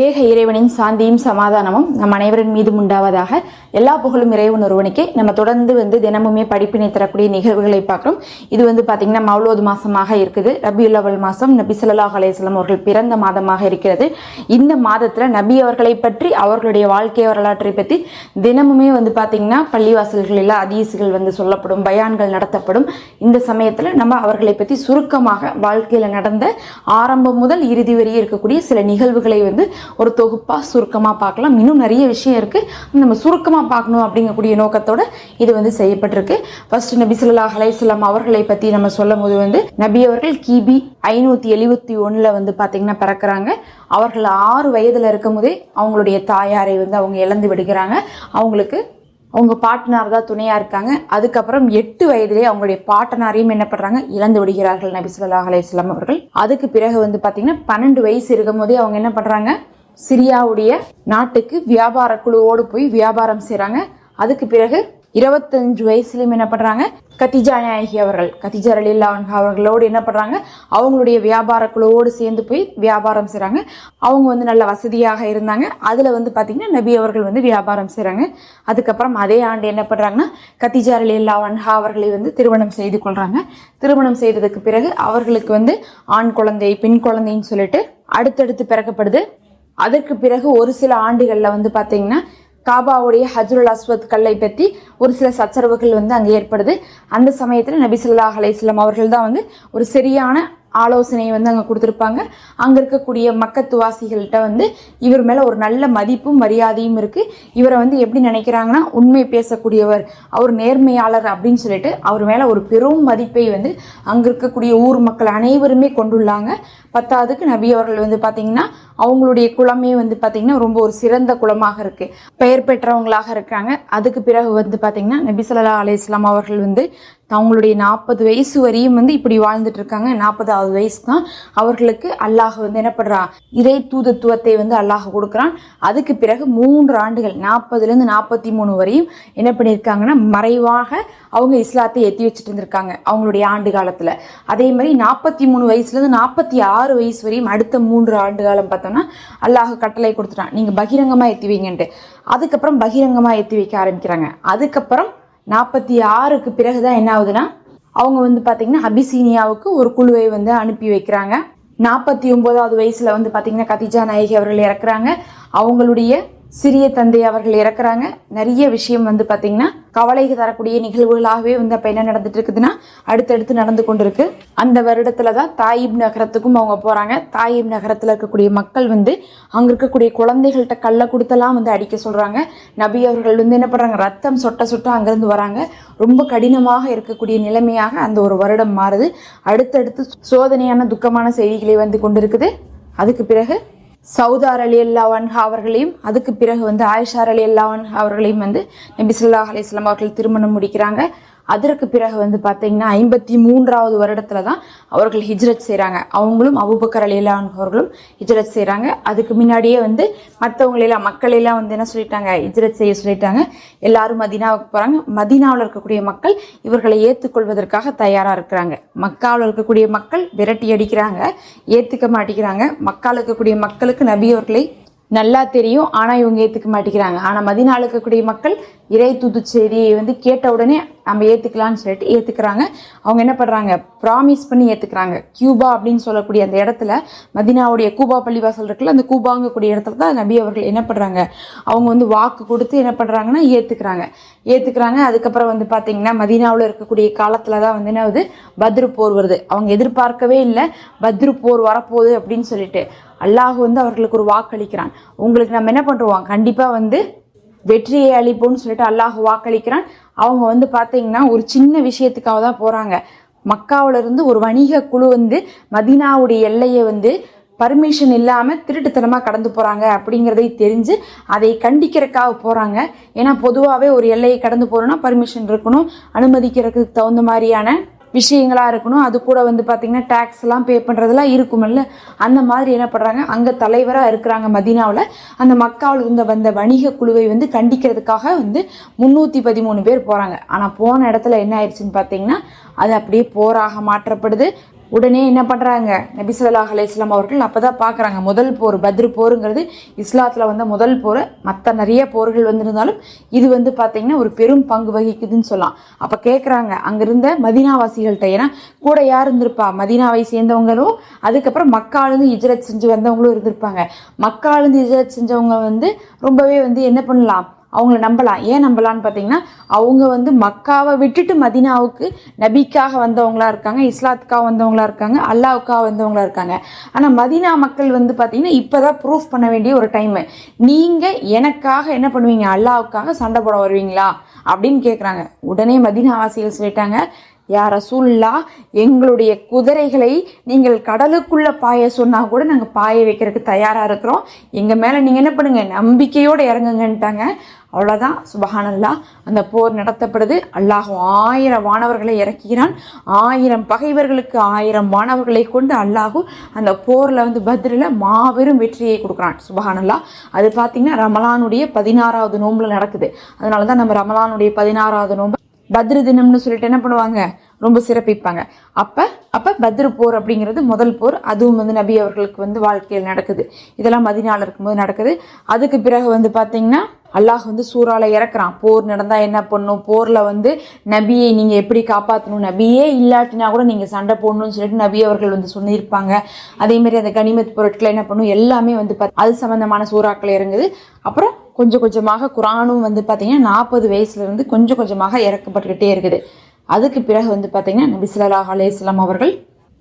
ஏக இறைவனின் சாந்தியும் சமாதானமும் நம் அனைவரின் மீதும் உண்டாவதாக எல்லா புகழும் இறைவன் ஒருவனுக்கே. நம்ம தொடர்ந்து வந்து தினமுமே படிப்பினை தரக்கூடிய நிகழ்வுகளை பார்க்குறோம். இது வந்து பார்த்திங்கன்னா மௌலோது மாதமாக இருக்குது. ரபியுல்லவல் மாதம் நபி ஸல்லல்லாஹு அலையம் அவர்கள் பிறந்த மாதமாக இருக்கிறது. இந்த மாதத்தில் நபி அவர்களை பற்றி அவர்களுடைய வாழ்க்கை வரலாற்றை பற்றி தினமுமே வந்து பார்த்திங்கன்னா பள்ளிவாசல்களில் அதீசுகள் வந்து சொல்லப்படும் பயான்கள் நடத்தப்படும். இந்த சமயத்தில் நம்ம அவர்களை பற்றி சுருக்கமாக வாழ்க்கையில் நடந்த ஆரம்பம் முதல் இறுதி வரை இருக்கக்கூடிய சில நிகழ்வுகளை வந்து ஒரு தொகுப்பாக சுருக்கமாக பார்க்கலாம். இன்னும் நிறைய விஷயம் இருக்குது நம்ம சுருக்கமாக பார்க்கணும் அப்படிங்கக்கூடிய நோக்கத்தோட இது வந்து செய்யப்பட்டிருக்கு. ஃபர்ஸ்ட் நபி ஸல்லல்லாஹு அவர்களை பற்றி நம்ம சொல்லும் போது வந்து நபி அவர்கள் கிபி ஐநூற்றி எழுபத்தி ஒன்றில் வந்து பார்த்திங்கன்னா பிறக்கிறாங்க. அவர்கள் ஆறு வயதில் இருக்கும் போதே அவங்களுடைய தாயாரை வந்து அவங்க இழந்து விடுகிறாங்க. அவங்களுக்கு அவங்க பாட்டனார் தான் துணையாக இருக்காங்க. அதுக்கப்புறம் எட்டு வயதிலே அவங்களுடைய பாட்டனாரையும் என்ன பண்ணுறாங்க இழந்து விடுகிறார்கள் நபி சொல்லா அலையம் அவர்கள். அதுக்கு பிறகு வந்து பார்த்தீங்கன்னா பன்னெண்டு வயசு இருக்கும் போதே அவங்க என்ன பண்ணுறாங்க சிரியாவுடைய நாட்டுக்கு வியாபார குழுவோடு போய் வியாபாரம் செய்கிறாங்க அதுக்கு பிறகு இருபத்தஞ்சு வயசுலையும் என்ன பண்றாங்க? கத்திஜா நாயகி அவர்கள் கத்திஜா அலில்லா அவர்களோடு என்ன பண்றாங்க? அவங்களுடைய வியாபார குழுவோடு சேர்ந்து போய் வியாபாரம் செய்றாங்க. அவங்க வந்து நல்ல வசதியாக இருந்தாங்க. அதுல வந்து பாத்தீங்கன்னா நபி அவர்கள் வந்து வியாபாரம் செய்றாங்க. அதுக்கப்புறம் அதே ஆண்டு என்ன பண்றாங்கன்னா கத்திஜா அலில்லா வன்ஹா அவர்களை வந்து திருமணம் செய்து கொள்றாங்க. திருமணம் செய்ததுக்கு பிறகு அவர்களுக்கு வந்து ஆண் குழந்தை பெண் குழந்தைன்னு சொல்லிட்டு அடுத்தடுத்து பிறக்கப்படுது. அதற்கு பிறகு ஒரு சில ஆண்டுகளில் வந்து பார்த்தீங்கன்னா காபாவுடைய ஹஜ்ருல் அஸ்வத் கல்லை பற்றி ஒரு சில சச்சரவுகள் வந்து அங்கே ஏற்படுது. அந்த சமயத்தில் நபி ஸல்லல்லாஹு அலைஹி அவர்கள் தான் வந்து ஒரு சரியான ஆலோசனையை வந்து அங்கே கொடுத்துருப்பாங்க. அங்கே இருக்கக்கூடிய மக்கத்துவாசிகள்கிட்ட வந்து இவர் மேலே ஒரு நல்ல மதிப்பும் மரியாதையும் இருக்குது இவரை வந்து எப்படி நினைக்கிறாங்கன்னா உண்மை பேசக்கூடியவர் அவர் நேர்மையாளர் அப்படின்னு சொல்லிட்டு அவர் மேலே ஒரு பெரும் மதிப்பை வந்து அங்கே இருக்கக்கூடிய ஊர் மக்கள் அனைவருமே கொண்டுள்ளாங்க. பத்தாவதுக்கு நபி அவர்கள் வந்து பார்த்தீங்கன்னா அவங்களுடைய குலமே வந்து பார்த்தீங்கன்னா ரொம்ப ஒரு சிறந்த குளமாக இருக்கு. பெயர் பெற்றவங்களாக இருக்காங்க. அதுக்கு பிறகு வந்து பார்த்தீங்கன்னா நபி ஸல்லல்லாஹு இஸ்லாம் அவர்கள் வந்து அவங்களுடைய நாற்பது வயசு வரையும் வந்து இப்படி வாழ்ந்துட்டு இருக்காங்க. நாற்பதாவது வயசு தான் அவர்களுக்கு அல்லாஹ் வந்து என்ன பண்றான் இறை தூதத்துவத்தை வந்து அல்லாஹ் கொடுக்குறான். அதுக்கு பிறகு மூன்று ஆண்டுகள் நாற்பதுலேருந்து நாற்பத்தி மூணு வரையும் என்ன பண்ணியிருக்காங்கன்னா மறைவாக அவங்க இஸ்லாத்தை எத்தி வச்சுட்டு இருந்திருக்காங்க அவங்களுடைய ஆண்டு காலத்தில். அதே மாதிரி நாற்பத்தி மூணு வயசுலேருந்து நாற்பத்தி ஆறு ஆறு வயசு வரையும் அடுத்த மூன்று ஆண்டு காலம் பார்த்தோம்னா அல்லாஹ் கட்டளை கொடுத்துட்டான். நீங்கள் பகிரங்கமாக எத்தி வைங்கன்ட்டு. அதுக்கப்புறம் பகிரங்கமாக எத்தி வைக்க ஆரம்பிக்கிறாங்க. அதுக்கப்புறம் நாற்பத்தி ஆறுக்கு பிறகுதான் என்ன ஆகுதுன்னா அவங்க வந்து பார்த்தீங்கன்னா அபிசீனியாவுக்கு ஒரு குழுவை வந்து அனுப்பி வைக்கிறாங்க. நாற்பத்தி ஒன்பதாவது வயசுல வந்து பார்த்தீங்கன்னா கதிஜா நாயகி அவர்கள் இறக்குறாங்க. அவங்களுடைய சிறிய தந்தை அவர்கள் இறக்குறாங்க. நிறைய விஷயம் வந்து பார்த்தீங்கன்னா கவலைக்கு தரக்கூடிய நிகழ்வுகளாகவே வந்து அப்போ என்ன நடந்துட்டு இருக்குதுன்னா அடுத்தடுத்து நடந்து கொண்டிருக்கு. அந்த வருடத்துல தான் தாயிப் நகரத்துக்கும் அவங்க போகிறாங்க தாயிப் நகரத்தில் இருக்கக்கூடிய மக்கள் வந்து அங்கே இருக்கக்கூடிய குழந்தைகள்கிட்ட கள்ள கொடுத்தெல்லாம் வந்து அடிக்க சொல்கிறாங்க நபி அவர்கள் வந்து என்ன பண்ணுறாங்க ரத்தம் சொட்ட சொட்ட அங்கேருந்து வராங்க. ரொம்ப கடினமாக இருக்கக்கூடிய நிலைமையாக அந்த ஒரு வருடம் மாறுது. அடுத்தடுத்து சோதனையான துக்கமான செய்திகளை வந்து கொண்டிருக்குது. அதுக்கு பிறகு சவுதார் அலி அல்லாவன் அவர்களையும் அதுக்கு பிறகு வந்து ஆயிஷார் அலி அல்லாவன் அவர்களையும் வந்து நபி ஸல்லல்லாஹு அலைஹி அவர்கள் திருமணம் முடிக்கிறாங்க. அதற்கு பிறகு வந்து பார்த்தீங்கன்னா ஐம்பத்தி மூன்றாவது வருடத்துல தான் அவர்கள் ஹிஜ்ரத் செய்கிறாங்க அவங்களும் அபுபக்கர் அலி அவர்களும் ஹிஜ்ரத் செய்கிறாங்க அதுக்கு முன்னாடியே வந்து மற்றவங்களெல்லாம் மக்களெல்லாம் வந்து என்ன சொல்லிட்டாங்க? ஹிஜ்ரத் செய்ய சொல்லிட்டாங்க. எல்லாரும் மதீனாவுக்கு போகிறாங்க மதீனாவில் இருக்கக்கூடிய மக்கள் இவர்களை ஏற்றுக்கொள்வதற்காக தயாராக இருக்கிறாங்க. மக்காவில் இருக்கக்கூடிய மக்கள் விரட்டி அடிக்கிறாங்க. ஏற்றுக்க மாட்டேங்கிறாங்க. மக்காவில் இருக்கக்கூடிய மக்களுக்கு நபி அவர்களை நல்லா தெரியும். ஆனால் இவங்க ஏற்றுக்க மாட்டேங்கிறாங்க. ஆனால் மதினால இருக்கக்கூடிய மக்கள் இறை தூது செய்தியை வந்து கேட்ட உடனே நம்ம ஏற்றுக்கலான்னு சொல்லிட்டு ஏற்றுக்கிறாங்க அவங்க என்ன பண்ணுறாங்க ப்ராமிஸ் பண்ணி ஏற்றுக்கிறாங்க கியூபா அப்படின்னு சொல்லக்கூடிய அந்த இடத்துல மதினாவுடைய கூபா பள்ளிவாசல் இருக்குல்ல அந்த கூபாங்கக்கூடிய இடத்துல தான் நபி அவர்கள் என்ன பண்ணுறாங்க அவங்க வந்து வாக்கு கொடுத்து என்ன பண்ணுறாங்கன்னா ஏற்றுக்கிறாங்க ஏற்றுக்கிறாங்க அதுக்கப்புறம் வந்து பார்த்தீங்கன்னா மதினாவில் இருக்கக்கூடிய காலத்தில் தான் வந்து என்ன ஆகுது? பத்ரு போர் வருது. அவங்க எதிர்பார்க்கவே இல்லை பத்ரு போர் வரப்போகுது அப்படின்னு சொல்லிட்டு. அல்லாஹ் வந்து அவர்களுக்கு ஒரு வாக்களிக்கிறான். உங்களுக்கு நம்ம என்ன பண்ணுறோம் கண்டிப்பாக வந்து வெற்றியை அளிப்போம்னு சொல்லிட்டு அல்லாஹ் வாக்களிக்கிறான். அவங்க வந்து பார்த்தீங்கன்னா ஒரு சின்ன விஷயத்துக்காக தான் போகிறாங்க மக்காவிலிருந்து ஒரு வணிக குழு வந்து மதீனாவுடைய எல்லையை வந்து பர்மிஷன் இல்லாமல் திருட்டுத்தனமாக கடந்து போகிறாங்க அப்படிங்கிறதை தெரிஞ்சு அதை கண்டிக்கிறதுக்காக போகிறாங்க ஏன்னா பொதுவாகவே ஒரு எல்லையை கடந்து போகிறோன்னா பர்மிஷன் இருக்கணும். அனுமதிக்கிறதுக்கு தகுந்த மாதிரியான விஷயங்களாக இருக்கணும். அது கூட வந்து பார்த்திங்கன்னா டேக்ஸ்லாம் பே பண்ணுறதெல்லாம் இருக்குமில்ல? அந்த மாதிரி என்ன பண்ணுறாங்க அங்கே தலைவராக இருக்கிறாங்க மதீனாவில். அந்த மக்காவில் இருந்த வந்த வணிக குழுவை வந்து கண்டிக்கிறதுக்காக வந்து முந்நூற்றி பதிமூணு பேர் போகிறாங்க ஆனால் போன இடத்துல என்ன ஆயிடுச்சுன்னு பார்த்தீங்கன்னா அது அப்படியே போராக மாற்றப்படுது. உடனே என்ன பண்ணுறாங்க நபி ஸல்லல்லாஹு இஸ்லாம் அவர்கள் அப்போ தான் பார்க்குறாங்க. முதல் போர் பத்ரு போருங்கிறது இஸ்லாத்தில் வந்த முதல் போர். மற்ற நிறைய போர்கள் வந்திருந்தாலும் இது வந்து பார்த்திங்கன்னா ஒரு பெரும் பங்கு வகிக்குதுன்னு சொல்லலாம். அப்போ கேட்குறாங்க அங்கிருந்த மதினாவாசிகள்கிட்ட ஏன்னா கூட யார் இருந்திருப்பா? மதீனாவை சேர்ந்தவங்களும் அதுக்கப்புறம் மக்காலேருந்து இஜரத் செஞ்சு வந்தவங்களும் இருந்திருப்பாங்க. மக்காலேருந்து இஜரத் செஞ்சவங்க வந்து ரொம்பவே வந்து என்ன பண்ணலாம்? அவங்கள நம்பலாம். ஏன் நம்பலான்னு பார்த்தீங்கன்னா அவங்க வந்து மக்காவை விட்டுட்டு மதீனாவுக்கு நபிக்காக வந்தவங்களா இருக்காங்க இஸ்லாத்துக்காக வந்தவங்களா இருக்காங்க அல்லாவுக்காக வந்தவங்களா இருக்காங்க. ஆனால் மதீனா மக்கள் வந்து பார்த்தீங்கன்னா இப்போ தான் ப்ரூஃப் பண்ண வேண்டிய ஒரு டைமு நீங்கள் எனக்காக என்ன பண்ணுவீங்க? அல்லாவுக்காக சண்டை போட வருவீங்களா? அப்படின்னு கேட்குறாங்க உடனே மதினாவாசிகள் சொல்லிட்டாங்க யா ரசூல்லா எங்களுடைய குதிரைகளை நீங்கள் கடலுக்குள்ளே பாய சொன்னால் கூட நாங்கள் பாய வைக்கிறதுக்கு தயாராக இருக்கிறோம். எங்கள் மேலே நீங்கள் என்ன பண்ணுங்கள் நம்பிக்கையோடு இறங்குங்கன்ட்டாங்க. அவ்வளோதான் சுபஹானல்லா அந்த போர் நடத்தப்படுது. அல்லாஹ் ஆயிரம் வானவர்களை இறக்குகிறான் ஆயிரம் பகைவர்களுக்கு ஆயிரம் வானவர்களை கொண்டு அல்லாஹு அந்த போரில் வந்து பத்ரில் மாபெரும் வெற்றியை கொடுக்குறான். சுபஹானல்லா அது பார்த்தீங்கன்னா ரமலானுடைய பதினாறாவது நோம்பில் நடக்குது. அதனால தான் நம்ம ரமலானுடைய பதினாறாவது நோன்பு பத்ரு தினம்னு சொல்லிட்டு என்ன பண்ணுவாங்க? ரொம்ப சிறப்பிப்பாங்க. அப்போ அப்போ பத்ரு போர் அப்படிங்கிறது முதல் போர். அதுவும் வந்து நபி அவர்களுக்கு வந்து வாழ்க்கையில் நடக்குது. இதெல்லாம் மதினால இருக்கும்போது நடக்குது. அதுக்கு பிறகு வந்து பார்த்தீங்கன்னா அல்லாஹ் வந்து சூறால இறக்குறான். போர் நடந்தால் என்ன பண்ணும்? போரில் வந்து நபியை நீங்கள் எப்படி காப்பாற்றணும் நபியே இல்லாட்டினா கூட நீங்கள் சண்டை போடணும்னு சொல்லிட்டு நபி அவர்கள் வந்து சொல்லியிருப்பாங்க. அதே மாதிரி அந்த கனிமத் பொருட்களை என்ன பண்ணும்? எல்லாமே வந்து பாத்- அது சம்மந்தமான சூறாக்கள் இறங்குது. அப்புறம் கொஞ்சம் கொஞ்சமாக குரானும் வந்து பார்த்திங்கன்னா நாற்பது வயசுலேருந்து கொஞ்சம் கொஞ்சமாக இறக்கப்பட்டுக்கிட்டே இருக்குது. அதுக்கு பிறகு வந்து பார்த்திங்கன்னா நபி ஸல்லல்லாஹு அவர்கள்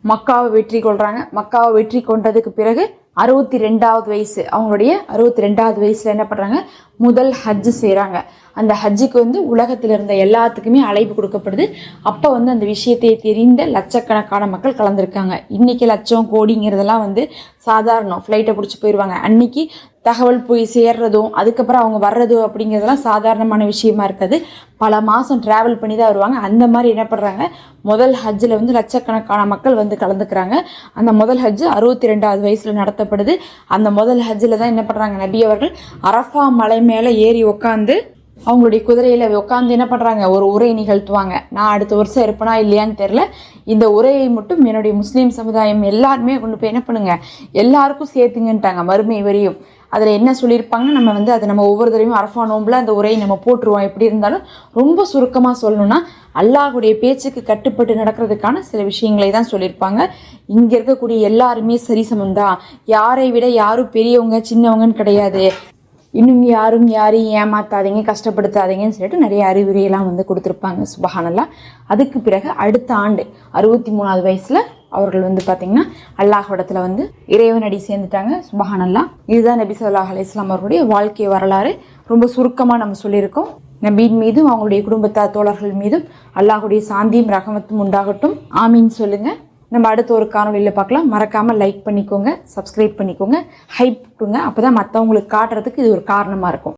மக்காவை வெற்றி கொள்கிறாங்க மக்காவை வெற்றி கொண்டதுக்கு பிறகு அறுபத்தி ரெண்டாவது வயசு. அவங்களுடைய அறுபத்தி ரெண்டாவது வயசுல என்ன பண்றாங்க? முதல் ஹஜ்ஜு செய்கிறாங்க அந்த ஹஜ்ஜுக்கு வந்து உலகத்தில் இருந்த எல்லாத்துக்குமே அழைப்பு கொடுக்கப்படுது. அப்போ வந்து அந்த விஷயத்தை தெரிந்த லட்சக்கணக்கான மக்கள் கலந்துருக்காங்க. இன்னைக்கு லட்சம் கோடிங்கிறதெல்லாம் வந்து சாதாரணம். ஃப்ளைட்டை பிடிச்சி போயிடுவாங்க அன்னைக்கு தகவல் போய் சேர்றதும் அதுக்கப்புறம் அவங்க வர்றதும் அப்படிங்கிறதெல்லாம் சாதாரணமான விஷயமா இருக்காது. பல மாதம் ட்ராவல் பண்ணி தான் வருவாங்க. அந்த மாதிரி என்ன பண்ணுறாங்க முதல் ஹஜ்ஜில் வந்து லட்சக்கணக்கான மக்கள் வந்து கலந்துக்கிறாங்க. அந்த முதல் ஹஜ்ஜு அறுபத்தி ரெண்டாவது வயசில் நடத்த நடத்தப்படுது அந்த முதல் ஹஜ்ஜில் தான் என்ன பண்ணுறாங்க நபி அவர்கள்? அரஃபா மலை மேலே ஏறி உட்காந்து அவங்களுடைய குதிரையில உட்காந்து என்ன பண்றாங்க? ஒரு உரை நிகழ்த்துவாங்க. நான் அடுத்த வருஷம் இருப்பேனா இல்லையான்னு தெரியல. இந்த உரையை மட்டும் என்னுடைய முஸ்லீம் சமுதாயம் எல்லாருமே கொண்டு போய் என்ன பண்ணுங்க? எல்லாருக்கும் சேர்த்துங்கன்ட்டாங்க. மறுமை வரையும். அதில் என்ன சொல்லியிருப்பாங்க நம்ம வந்து அதை நம்ம ஒவ்வொரு தடவையும் அரஃபா நோம்பில் அந்த உரையை நம்ம போட்டுருவோம். எப்படி இருந்தாலும் ரொம்ப சுருக்கமாக சொல்லணும்னா அல்லாஹுடைய பேச்சுக்கு கட்டுப்பட்டு நடக்கிறதுக்கான சில விஷயங்களை தான் சொல்லியிருப்பாங்க. இங்கே இருக்கக்கூடிய எல்லாருமே சரி தான் யாரை விட யாரும் பெரியவங்க சின்னவங்கன்னு கிடையாது. இன்னும் யாரும் யாரையும் ஏமாத்தாதீங்க கஷ்டப்படுத்தாதீங்கன்னு சொல்லிட்டு நிறைய அறிவுரையெல்லாம் வந்து கொடுத்துருப்பாங்க சுபஹானல்லா. அதுக்கு பிறகு அடுத்த ஆண்டு அறுபத்தி மூணாவது வயசில் அவர்கள் வந்து பார்த்தீங்கன்னா அல்லாஹ்விடத்துல வந்து இறைவனடி சேர்ந்துட்டாங்க. சுபஹானல்லா. இதுதான் நபி சொல்லாஹ் அலி இஸ்லாம் அவர்களுடைய வாழ்க்கை வரலாறு. ரொம்ப சுருக்கமாக நம்ம சொல்லியிருக்கோம். நபீன் மீதும் அவங்களுடைய குடும்பத்தார் தோழர்கள் மீதும் அல்லாஹுடைய சாந்தியும் ரகமத்தும் உண்டாகட்டும். ஆமீன் சொல்லுங்க. நம்ம அடுத்த ஒரு காணொலியில் பார்க்கலாம். மறக்காமல் லைக் பண்ணிக்கோங்க சப்ஸ்கிரைப் பண்ணிக்கோங்க ஹைப் கொடுங்க. அப்போ தான் மற்றவங்களுக்கு காட்டுறதுக்கு இது ஒரு காரணமாக இருக்கும்.